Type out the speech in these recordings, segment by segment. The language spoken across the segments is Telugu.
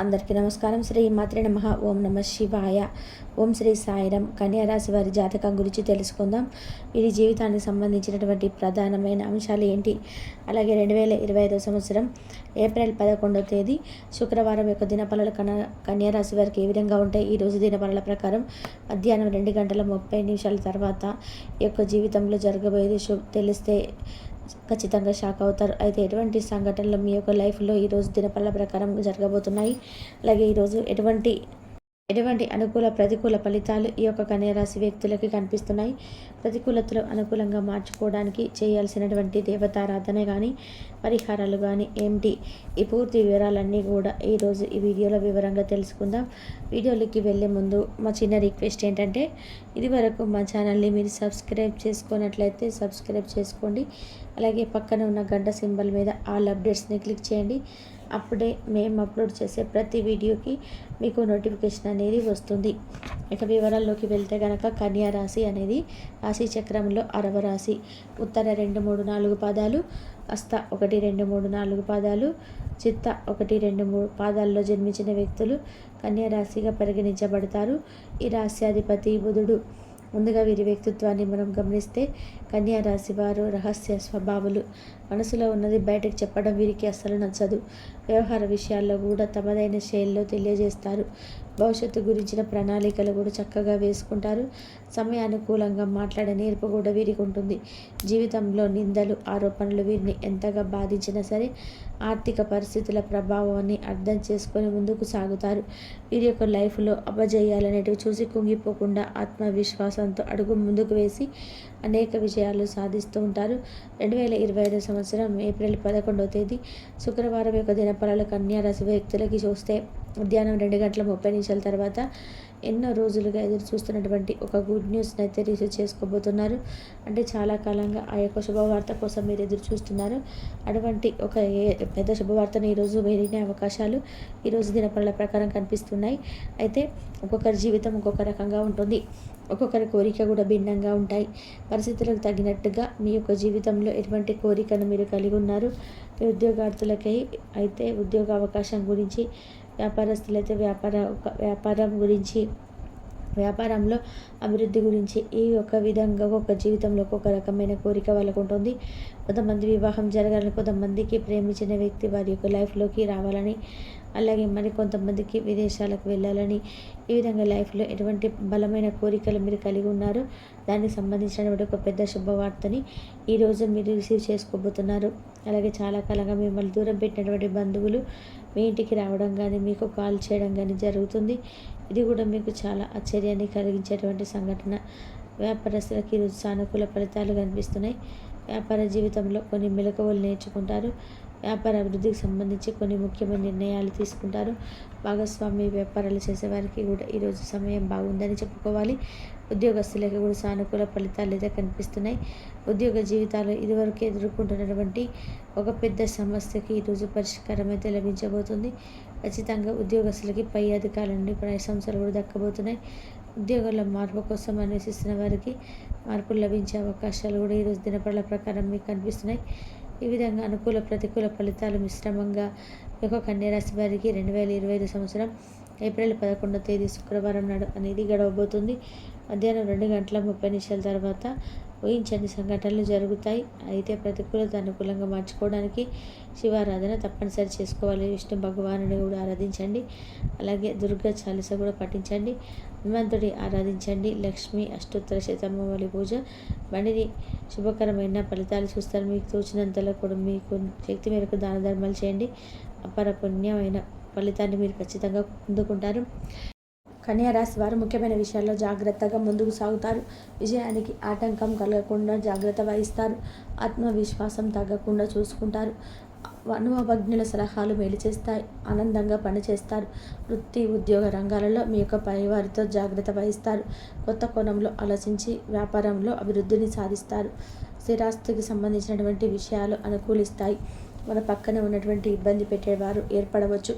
అందరికీ నమస్కారం. శ్రీ మాత్రే నమ. ఓం నమ శివాయ. ఓం శ్రీ సాయిరం. కన్యారాశి వారి జాతకం గురించి తెలుసుకుందాం. వీరి జీవితానికి సంబంధించినటువంటి ప్రధానమైన అంశాలు ఏంటి? అలాగే రెండు వేల ఇరవై ఐదో సంవత్సరం ఏప్రిల్ పదకొండవ తేదీ శుక్రవారం యొక్క దినపలలు కన కన్యారాశి వారికి ఏ విధంగా ఉంటాయి? ఈరోజు దినపలల ప్రకారం మధ్యాహ్నం రెండు గంటల ముప్పై నిమిషాల తర్వాత యొక్క జీవితంలో జరగబోయేది తెలిస్తే ఖచ్చితంగా షాక్ అవుతారు. అయితే ఎటువంటి సంఘటనలు మీ యొక్క లైఫ్లో ఈరోజు దినపల్ల ప్రకారం జరగబోతున్నాయి? అలాగే ఈరోజు ఎటువంటి ఎటువంటి అనుకూల ప్రతికూల ఫలితాలు ఈ యొక్క కన్యరాశి వ్యక్తులకి కనిపిస్తున్నాయి? ప్రతికూలతలు అనుకూలంగా మార్చుకోవడానికి చేయాల్సినటువంటి దేవతారాధన కానీ పరిహారాలు కానీ ఏమిటి ఈ పూర్తి వివరాలన్నీ కూడా ఈరోజు ఈ వీడియోలో వివరంగా తెలుసుకుందాం. వీడియోలోకి వెళ్ళే ముందు మా చిన్న రిక్వెస్ట్ ఏంటంటే ఇదివరకు మా ఛానల్ని మీరు సబ్స్క్రైబ్ చేసుకున్నట్లయితే సబ్స్క్రైబ్ చేసుకోండి. అలాగే పక్కన ఉన్న గంట సింబల్ మీద ఆల్ అప్డేట్స్ని క్లిక్ చేయండి. అప్పుడే మేము అప్లోడ్ చేసే ప్రతి వీడియోకి మీకు నోటిఫికేషన్ అనేది వస్తుంది. ఇక వివరాల్లోకి వెళ్తే కనుక కన్యా రాశి అనేది రాశి చక్రంలో అరవ రాశి. ఉత్తర రెండు మూడు నాలుగు పాదాలు అస్త ఒకటి రెండు మూడు నాలుగు పాదాలు చిత్త ఒకటి రెండు మూడు పాదాల్లో జన్మించిన వ్యక్తులు కన్యా రాశిగా పరిగణించబడతారు. ఈ రాశ్యాధిపతి బుధుడు. ముందుగా వీరి వ్యక్తిత్వాన్ని మనం గమనిస్తే కన్యారాశి వారు రహస్య స్వభావులు. మనసులో ఉన్నది బయటకు చెప్పడం వీరికి అస్సలు నచ్చదు. వ్యవహార విషయాల్లో కూడా తమదైన శైలిలో తెలియజేస్తారు. భవిష్యత్తు గురించిన ప్రణాళికలు కూడా చక్కగా వేసుకుంటారు. సమయానుకూలంగా మాట్లాడే నేర్పు కూడా వీరికి ఉంటుంది. జీవితంలో నిందలు ఆరోపణలు వీరిని ఎంతగా బాధించినా సరే ఆర్థిక పరిస్థితుల ప్రభావాన్ని అర్థం చేసుకొని ముందుకు సాగుతారు. వీరి యొక్క లైఫ్లో అపజయాలనేటివి చూసి కుంగిపోకుండా ఆత్మవిశ్వాసంతో అడుగు ముందుకు వేసి అనేక విజయాలు సాధిస్తూ ఉంటారు. రెండు వేల ఇరవై ఐదు సంవత్సరం ఏప్రిల్ పదకొండవ తేదీ శుక్రవారం యొక్క దినఫలాలు కన్యా రాశి వ్యక్తులకి చూస్తే మధ్యాహ్నం రెండు గంటల ముప్పై నిమిషాల తర్వాత ఎన్నో రోజులుగా ఎదురు చూస్తున్నటువంటి ఒక గుడ్ న్యూస్ని అయితే రిసీవ్ చేసుకోబోతున్నారు. అంటే చాలా కాలంగా ఆ యొక్క శుభవార్త కోసం మీరు ఎదురు చూస్తున్నారు. అటువంటి ఒక పెద్ద శుభవార్తను ఈరోజు వేరే అవకాశాలు ఈరోజు దినపనుల ప్రకారం కనిపిస్తున్నాయి. అయితే ఒక్కొక్కరి జీవితం ఒక్కొక్క రకంగా ఉంటుంది. ఒక్కొక్కరి కోరిక కూడా భిన్నంగా ఉంటాయి. పరిస్థితులకు తగినట్టుగా మీ యొక్క జీవితంలో ఎటువంటి కోరికను మీరు కలిగి ఉన్నారు? మీ ఉద్యోగార్థులకై అయితే ఉద్యోగ అవకాశం గురించి వ్యాపారస్తులైతే వ్యాపార వ్యాపారం గురించి వ్యాపారంలో అభివృద్ధి గురించి ఈ ఒక విధంగా ఒక జీవితంలో ఒక్కొక్క రకమైన కోరిక వాళ్ళకు ఉంటుంది. కొంతమంది వివాహం జరగాలని కొంతమందికి ప్రేమించిన వ్యక్తి వారి యొక్క లైఫ్లోకి రావాలని అలాగే మరి కొంతమందికి విదేశాలకు వెళ్ళాలని ఈ విధంగా లైఫ్లో ఎటువంటి బలమైన కోరికలు మీరు కలిగి ఉన్నారు? దానికి సంబంధించినటువంటి ఒక పెద్ద శుభవార్తని ఈరోజు మీరు రిసీవ్ చేసుకోబోతున్నారు. అలాగే చాలా కాలంగా మిమ్మల్ని దూరం పెట్టినటువంటి బంధువులు మీ ఇంటికి రావడం కానీ మీకు కాల్ చేయడం కానీ జరుగుతుంది. ఇది కూడా మీకు చాలా ఆశ్చర్యాన్ని కలిగించేటువంటి సంఘటన. వ్యాపారస్తులకి ఈరోజు సానుకూల ఫలితాలు కనిపిస్తున్నాయి. వ్యాపార జీవితంలో కొన్ని మెలకువలు నేర్చుకుంటారు. వ్యాపార అభివృద్ధికి సంబంధించి కొన్ని ముఖ్యమైన నిర్ణయాలు తీసుకుంటారు. భాగస్వామి వ్యాపారాలు చేసేవారికి కూడా ఈరోజు సమయం బాగుందని చెప్పుకోవాలి. ఉద్యోగస్తులకి కూడా సానుకూల ఫలితాలు అయితే కనిపిస్తున్నాయి. ఉద్యోగ జీవితాలు ఇదివరకు ఎదుర్కొంటున్నటువంటి ఒక పెద్ద సమస్యకి ఈరోజు పరిష్కారం అయితే లభించబోతుంది. ఖచ్చితంగా ఉద్యోగస్తులకి పై అధికారుల నుండి ప్రశంసలు కూడా దక్కబోతున్నాయి. ఉద్యోగాల మార్పు కోసం అన్వేషిస్తున్న వారికి మార్పులు లభించే అవకాశాలు కూడా ఈరోజు దినపడల ప్రకారం మీకు కనిపిస్తున్నాయి. ఈ విధంగా అనుకూల ప్రతికూల ఫలితాలు మిశ్రమంగా యొక్క కన్యరాశి వారికి రెండు వేల ఇరవై ఐదు సంవత్సరం ఏప్రిల్ పదకొండవ తేదీ శుక్రవారం నాడు అనేది గడవబోతుంది. మధ్యాహ్నం రెండు గంటల ముప్పై నిమిషాల తర్వాత ఊహించని సంఘటనలు జరుగుతాయి. అయితే ప్రతికూలత అనుకూలంగా మార్చుకోవడానికి శివారాధన తప్పనిసరి చేసుకోవాలి. విష్ణు భగవానుని కూడా ఆరాధించండి. అలాగే దుర్గా చాలీస కూడా పఠించండి. హనుమంతుడి ఆరాధించండి. లక్ష్మి అష్టోత్తర శతమవళి పూజ. బండిని శుభకరమైన ఫలితాలు చూస్తారు. మీకు తోచినంతలో కూడా మీకు శక్తి మేరకు దాన ధర్మాలు చేయండి. అపర పుణ్యమైన ఫలితాన్ని మీరు ఖచ్చితంగా పొందుకుంటారు. కన్యారాశి వారు ముఖ్యమైన విషయాల్లో జాగ్రత్తగా ముందుకు సాగుతారు. విజయానికి ఆటంకం కలగకుండా జాగ్రత్త వహిస్తారు. ఆత్మవిశ్వాసం తగ్గకుండా చూసుకుంటారు. అనుభవజ్ఞుల సలహాలు మేలు చేస్తాయి. ఆనందంగా పనిచేస్తారు. వృత్తి ఉద్యోగ రంగాలలో మీ యొక్క పైవారితో జాగ్రత్త వహిస్తారు. కొత్త కోణంలో ఆలోచించి వ్యాపారంలో అభివృద్ధిని సాధిస్తారు. స్థిరాస్తికి సంబంధించినటువంటి విషయాలు అనుకూలిస్తాయి. మన పక్కన ఉన్నటువంటి ఇబ్బంది పెట్టేవారు ఏర్పడవచ్చు.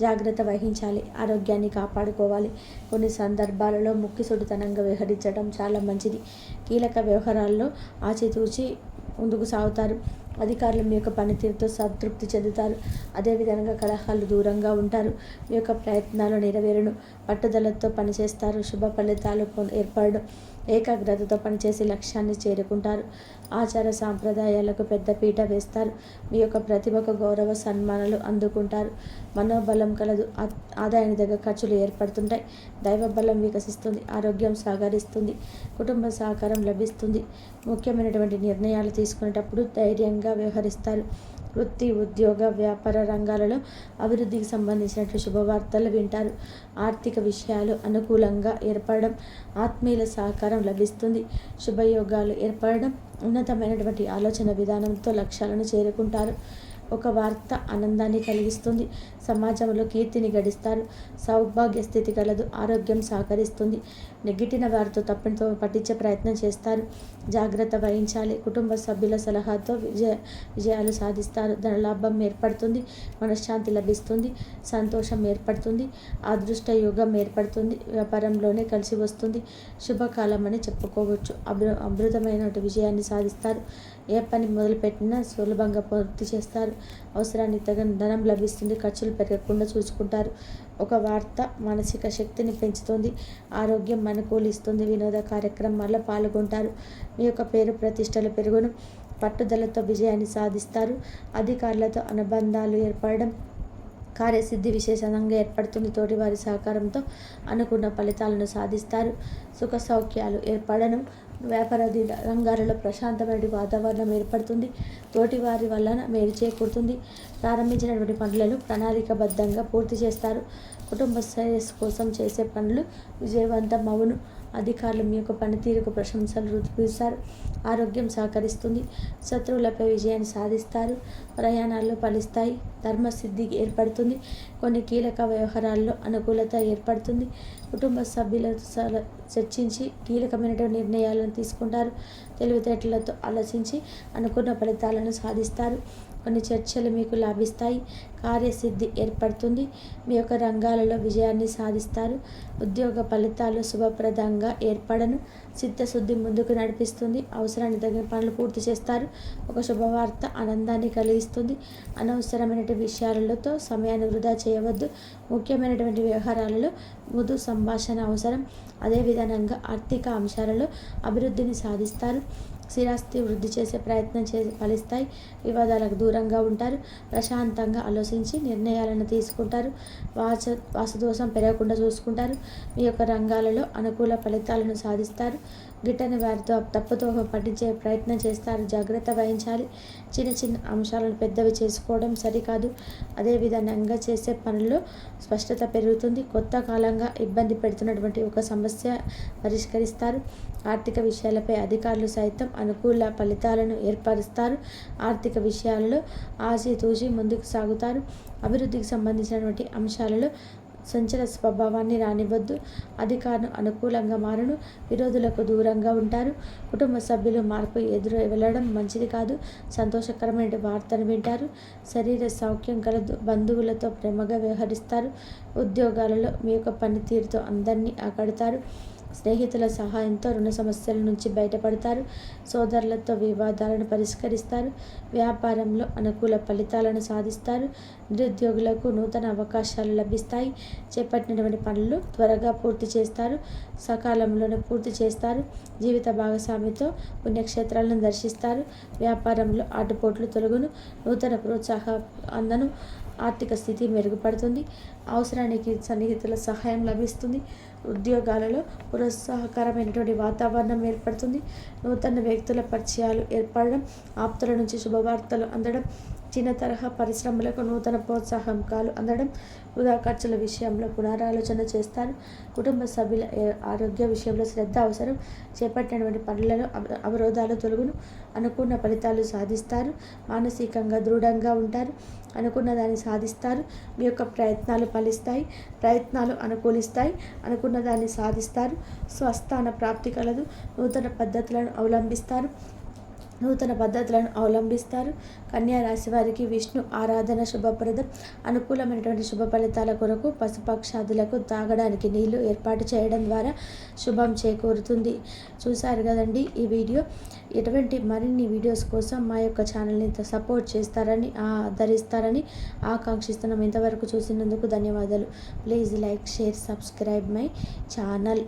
జాగ్రత్త వహించాలి. ఆరోగ్యాన్ని కాపాడుకోవాలి. కొన్ని సందర్భాలలో ముక్కిసొడితనంగా వ్యవహరించడం చాలా మంచిది. కీలక వ్యవహారాల్లో ఆచితూచి ముందుకు సాగుతారు. అధికారులు మీ యొక్క పనితీరుతో సంతృప్తి చెందుతారు. అదేవిధంగా కలహాలు దూరంగా ఉంటారు. మీ యొక్క ప్రయత్నాలు నెరవేరును. పట్టుదలతో పనిచేస్తారు. శుభ ఫలితాలు ఏర్పడడం. ఏకాగ్రతతో పనిచేసి లక్ష్యాన్ని చేరుకుంటారు. ఆచార సాంప్రదాయాలకు పెద్ద పీట వేస్తారు. మీ యొక్క ప్రతిభకు గౌరవ సన్మానాలు అందుకుంటారు. మనోబలం కలదు. ఆదాయాన్ని దగ్గర ఖర్చులు ఏర్పడుతుంటాయి. దైవబలం వికసిస్తుంది. ఆరోగ్యం సహకరిస్తుంది కుటుంబ సహకారం లభిస్తుంది. ముఖ్యమైనటువంటి నిర్ణయాలు తీసుకునేటప్పుడు ధైర్యంగా వ్యవహరిస్తారు. వృత్తి ఉద్యోగ వ్యాపార రంగాలలో అభివృద్ధికి సంబంధించినట్లు శుభవార్తలు వింటారు. ఆర్థిక విషయాలు అనుకూలంగా ఏర్పడడం ఆత్మీయుల సహకారం లభిస్తుంది. శుభయోగాలు ఏర్పడడం ఉన్నతమైనటువంటి ఆలోచన విధానంతో లక్ష్యాలను చేరుకుంటారు. ఒక వార్త ఆనందాన్ని కలిగిస్తుంది. సమాజంలో కీర్తిని గడిస్తారు. సౌభాగ్య స్థితి కలదు. ఆరోగ్యం సహకరిస్తుంది. నెగిటిన వారితో తప్పితో పట్టించే ప్రయత్నం చేస్తారు. జాగ్రత్త వహించాలి. కుటుంబ సభ్యుల సలహాతో విజయ విజయాలు సాధిస్తారు. ధనలాభం ఏర్పడుతుంది. మనశ్శాంతి లభిస్తుంది. సంతోషం ఏర్పడుతుంది. అదృష్ట యోగం ఏర్పడుతుంది. వ్యాపారంలోనే కలిసి వస్తుంది. శుభకాలం అని చెప్పుకోవచ్చు. అభృ అమృతమైన విజయాన్ని సాధిస్తారు. ఏ పని మొదలుపెట్టినా సులభంగా పూర్తి చేస్తారు. అవసరానికి తగిన ధనం లభిస్తుంది. ఖర్చులు పెరగకుండా చూసుకుంటారు. ఒక వార్త మానసిక శక్తిని పెంచుతుంది. ఆరోగ్యం అనుకూలిస్తుంది. వినోద కార్యక్రమాల్లో పాల్గొంటారు. మీ యొక్క పేరు ప్రతిష్టలు పెరుగును. పట్టుదలతో విజయాన్ని సాధిస్తారు. అధికారులతో అనుబంధాలు ఏర్పడడం కార్యసిద్ధి విశేషంగా ఏర్పడుతుంది. తోటివారి సహకారంతో అనుకున్న ఫలితాలను సాధిస్తారు. సుఖ సౌఖ్యాలు ఏర్పడను వ్యాపార రంగాలలో ప్రశాంతమైన వాతావరణం ఏర్పడుతుంది. తోటివారి వలన మేలు చేకూరుతుంది. ప్రారంభించినటువంటి పనులను ప్రణాళికబద్ధంగా పూర్తి చేస్తారు. కుటుంబ శ్రేయస్సు కోసం చేసే పనులు విజయవంతం అవును. అధికారులు మీ యొక్క పనితీరుకు ప్రశంసలు రుచిపిస్తారు ఆరోగ్యం సహకరిస్తుంది. శత్రువులపై విజయాన్ని సాధిస్తారు. ప్రయాణాల్లో ఫలిస్తాయి. ధర్మసిద్ధి ఏర్పడుతుంది. కొన్ని కీలక వ్యవహారాల్లో అనుకూలత ఏర్పడుతుంది. కుటుంబ సభ్యులతో చర్చించి కీలకమైన నిర్ణయాలను తీసుకుంటారు. తెలివితేటలతో ఆలోచించి అనుకున్న ఫలితాలను సాధిస్తారు. కొన్ని చర్చలు మీకు లాభిస్తాయి. కార్యసిద్ధి ఏర్పడుతుంది. మీ యొక్క రంగాలలో విజయాన్ని సాధిస్తారు. ఉద్యోగ ఫలితాలు శుభప్రదంగా ఏర్పడను. చిత్తశుద్ధి ముందుకు నడిపిస్తుంది. అవసరాన్ని తగిన పనులు పూర్తి చేస్తారు. ఒక శుభవార్త ఆనందాన్ని కలిగిస్తుంది. అనవసరమైనటువంటి విషయాలతో సమయాన్ని వృధా చేయవద్దు. ముఖ్యమైనటువంటి వ్యవహారాలలో మృదు సంభాషణ అవసరం. అదేవిధంగా ఆర్థిక అంశాలలో అభివృద్ధిని సాధిస్తారు. స్థిరాస్తి వృద్ధి చేసే ప్రయత్నం చేసి ఫలిస్తాయి. వివాదాలకు దూరంగా ఉంటారు. ప్రశాంతంగా ఆలోచించి నిర్ణయాలను తీసుకుంటారు. వాచ వాసదోషం పెరగకుండా చూసుకుంటారు. మీ యొక్క రంగాలలో అనుకూల ఫలితాలను సాధిస్తారు. గిట్టని వారితో తప్పుతో పట్టించే ప్రయత్నం చేస్తారు. జాగ్రత్త వహించాలి. చిన్న చిన్న అంశాలను పెద్దవి చేసుకోవడం సరికాదు. అదేవిధంగా చేసే పనుల్లో స్పష్టత పెరుగుతుంది. కొత్త కాలంగా ఇబ్బంది పెడుతున్నటువంటి ఒక సమస్య పరిష్కరిస్తారు. ఆర్థిక విషయాలపై అధికారులు సైతం అనుకూల ఫలితాలను ఏర్పరుస్తారు. ఆర్థిక విషయాలలో ఆచితూచి ముందుకు సాగుతారు. అభివృద్ధికి సంబంధించినటువంటి అంశాలలో సంచల స్వభావాన్ని రానివ్వద్దు. అధికారం అనుకూలంగా మారును. విరోధులకు దూరంగా ఉంటారు. కుటుంబ సభ్యులు మార్పు ఎదురు వెళ్ళడం మంచిది కాదు. సంతోషకరమైన వార్తను వింటారు. శరీర సౌఖ్యం గల బంధువులతో ప్రేమగా వ్యవహరిస్తారు. ఉద్యోగాలలో మీ యొక్క పనితీరుతో అందరినీ ఆకడతారు. స్నేహితుల సహాయంతో రుణ సమస్యల నుంచి బయటపడతారు. సోదరులతో వివాదాలను పరిష్కరిస్తారు. వ్యాపారంలో అనుకూల ఫలితాలను సాధిస్తారు. నిరుద్యోగులకు నూతన అవకాశాలు లభిస్తాయి. చేపట్టినటువంటి పనులు త్వరగా పూర్తి చేస్తారు. సకాలంలోనే పూర్తి చేస్తారు. జీవిత భాగస్వామితో పుణ్యక్షేత్రాలను దర్శిస్తారు. వ్యాపారంలో ఆటుపోట్లు తొలగును. నూతన ప్రోత్సాహ అందను ఆర్థిక స్థితి మెరుగుపడుతుంది అవసరానికి సన్నిహితుల సహాయం లభిస్తుంది ఉద్యోగాలలో ప్రోత్సాహకరమైనటువంటి వాతావరణం ఏర్పడుతుంది నూతన వ్యక్తుల పరిచయాలు ఏర్పడడం ఆప్తుల నుంచి శుభవార్తలు అందడం చిన్న తరహా పరిశ్రమలకు నూతన ప్రోత్సాహకాలు అందడం వృధా ఖర్చుల విషయంలో పునరాలోచన చేస్తారు. కుటుంబ సభ్యుల ఆరోగ్య విషయంలో శ్రద్ధ అవసరం. చేపట్టినటువంటి పనులలో అవరోధాలు తొలగును. అనుకున్న ఫలితాలు సాధిస్తారు. మానసికంగా దృఢంగా ఉంటారు. అనుకున్న దాన్ని సాధిస్తారు. మీ యొక్క ప్రయత్నాలు ఫలిస్తాయి. ప్రయత్నాలు అనుకూలిస్తాయి. అనుకున్న దాన్ని సాధిస్తారు. స్వస్థాన ప్రాప్తి కలదు. నూతన పద్ధతులను అవలంబిస్తారు. నూతన పద్ధతులను అవలంబిస్తారు. కన్యా రాశి వారికి విష్ణు ఆరాధన శుభప్రదం. అనుకూలమైనటువంటి శుభ ఫలితాల కొరకు పశుపక్షాదులకు తాగడానికి నీళ్ళు ఏర్పాటు చేయడం ద్వారా శుభం చేకూరుతుంది. చూశారు కదండి ఈ వీడియో. ఎటువంటి మరిన్ని వీడియోస్ కోసం మా యొక్క ఛానల్ని సపోర్ట్ చేస్తారని ఆదరిస్తారని ఆకాంక్షిస్తున్నాం. ఇంతవరకు చూసినందుకు ధన్యవాదాలు. Please like share subscribe my channel.